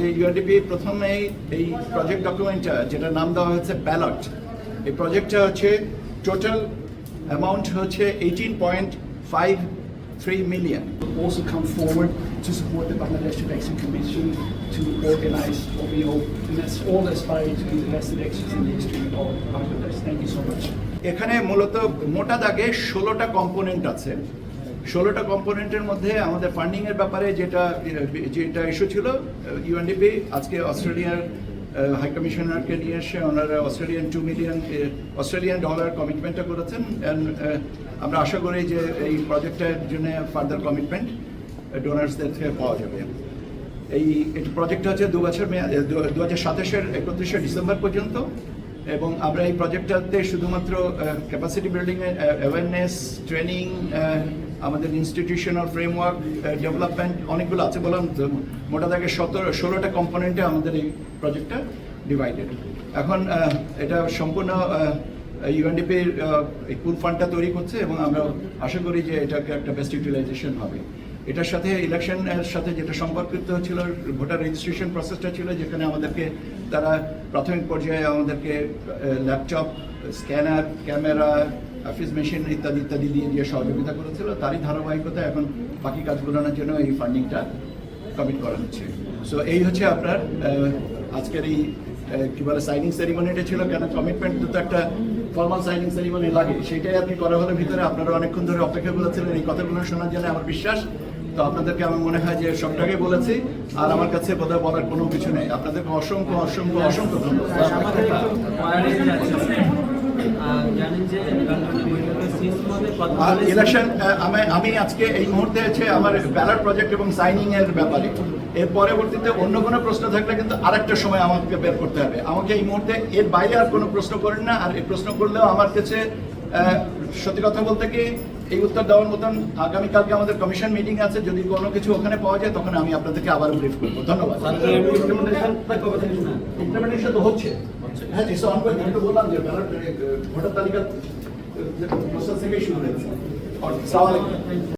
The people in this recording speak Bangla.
যে ইউআরডিপি প্রথমে এই প্রজেক্ট ডকুমেন্টটা যেটা নাম দেওয়া হয়েছে ব্যালট এই প্রজেক্টটা হচ্ছে টোটাল অ্যামাউন্ট হচ্ছে eighteen point five three million also come forward Bangladesh election commission ওপিও ইনস অল এসপায়ারিং টু ইন এখানে মূলত মোটা দাগে ১৬টা কম্পোনেন্ট আছে। ষোলোটা কম্পোনেন্টের মধ্যে আমাদের ফান্ডিং এর ব্যাপারে যেটা যেটা ইস্যু ছিল ইউএনডিপি আজকে অস্ট্রেলিয়ার হাই কমিশনারকে নিয়ে এসে ওনারা Australian two million Australian dollar কমিটমেন্টটা করেছেন। অ্যান্ড আমরা আশা করি যে এই প্রজেক্টের জন্য ফার্দার কমিটমেন্ট ডোনার্সদের থেকে পাওয়া যাবে। এই প্রজেক্টটা হচ্ছে দু বছর মেয়াদ দু হাজার সাতাশের একত্রিশে ডিসেম্বর পর্যন্ত। এবং আমরা এই প্রজেক্টটাতে শুধুমাত্র ক্যাপাসিটি বিল্ডিং অ্যাওয়ারনেস ট্রেনিং আমাদের ইনস্টিটিউশনাল ফ্রেমওয়ার্ক ডেভেলপমেন্ট অনেকগুলো আছে বললাম তো, মোটা দাগে সতেরো ষোলোটা কম্পোনেন্টে আমাদের এই প্রজেক্টটা ডিভাইডেড এখন এটা সম্পূর্ণ ইউএনডিপির এই পুল ফান্ডটা তৈরি করছে এবং আমরা আশা করি যে এটাকে একটা বেস্ট ইউটিলাইজেশন হবে। এটার সাথে ইলেকশনের সাথে যেটা সম্পর্কিত ছিল ভোটার রেজিস্ট্রেশন প্রসেসটা ছিল, যেখানে আমাদেরকে তারা প্রাথমিক পর্যায়ে আমাদেরকে laptop scanner camera office machine ইত্যাদি ইত্যাদি দিয়ে দিয়ে সহযোগিতা করেছিল, তারই ধারাবাহিকতা এখন বাকি কাজগুলোর জন্য এই ফান্ডিংটা কমিট করা হচ্ছে। সো এই হচ্ছে আপনার আজকের এই কি বলে সাইনিং সেরিমনিটা ছিল কেন কমিটমেন্ট তো একটা ফর্মাল সাইনিং সেরিমনি লাগে, সেটাই আপনি করা হলো, ভিতরে আপনারা অনেকক্ষণ ধরে অপেক্ষা করেছিলেন, এই কথাগুলো শোনার জন্য আমার বিশ্বাস। তো আপনাদেরকে আমার মনে হয় যে সবটাকে বলেছি, আর আমার কাছে বোধহয় বলার কোনো কিছু নেই। আপনাদেরকে অসংখ্য অসংখ্য অসংখ্য আর ইলেকশন আমি আমি আজকে এই মুহূর্তে আছে আমার ব্যালট প্রজেক্ট এবং সাইনিং এর ব্যাপারে। এর পরবর্তীতে অন্য কোনো প্রশ্ন থাকলে কিন্তু আরেকটা সময় আমাকে বের করতে হবে। আমাকে এই মুহূর্তে এর বাইরে আর কোনো প্রশ্ন করেন না, আর এই প্রশ্ন করলেও আমার কাছে সত্যি কথা বলতে কি এই উত্তর দেওয়ার মতন আগামীকালকে আমাদের কমিশন মিটিং আছে যদি কোনো কিছু ওখানে পাওয়া যায় তখন আমি আপনাদেরকে আবার ব্রিফ করব। ধন্যবাদ। ইমপ্লিমেন্টেশন তো হচ্ছে। হ্যাঁ এসে অনগোয়িং আমি তো বললাম যে ভোটার তালিকা প্রসেস থেকেই শুরু হয়েছে।